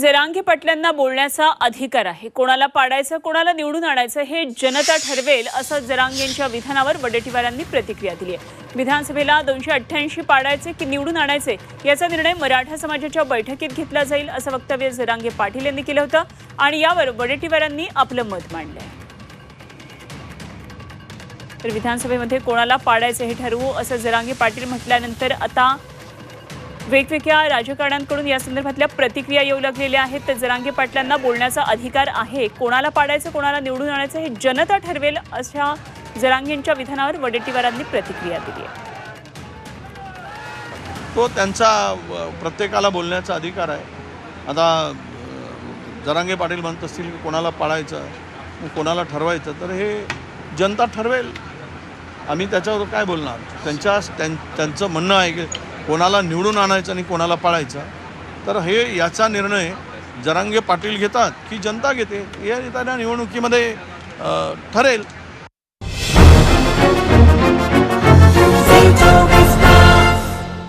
जरांगे पाटलांना बोलण्याचा अधिकार आहे. कोणाला पाडायचं कोणाला निवडून आणायचं हे जनता ठरवेल असं जरांगेंच्या विधानावर वडेट्टीवारांनी प्रतिक्रिया दिली आहे. विधानसभेला दोनशे अठ्ठ्याऐंशी पाडायचे की निवडून आणायचे याचा निर्णय मराठा समाजाच्या बैठकीत घेतला जाईल असं वक्तव्य जरांगे पाटील यांनी केलं होतं आणि यावर वडेट्टीवारांनी आपलं मत मांडलं आहे. तर विधानसभेमध्ये कोणाला पाडायचं हे ठरवू असं जरांगे पाटील म्हटल्यानंतर आता वेगवेगळ्या राजकारण्यांकडून या संदर्भातल्या प्रतिक्रिया येऊ लागलेल्या आहेत. तर जरांगे पाटलांना बोलण्याचा अधिकार आहे. कोणाला पाडायचं कोणाला निवडून आणायचं हे जनता ठरवेल अशा जरांगेंच्या विधानावर वडेट्टीवारांनी प्रतिक्रिया दिली आहे. तो त्यांचा प्रत्येकाला बोलण्याचा अधिकार आहे. आता जरांगे पाटील म्हणत असतील की कोणाला पाळायचं कोणाला ठरवायचं तर हे जनता ठरवेल. आम्ही त्याच्यावर काय बोलणार? त्यांच्या त्यां त्यांचं म्हणणं आहे की कोणाला निवडून आणायचं आणि कोणाला पाळायचं तर हे याचा निर्णय जरांगे पाटील घेतात की जनता घेते. या येणाऱ्या निवडणुकीमध्ये ठरेल.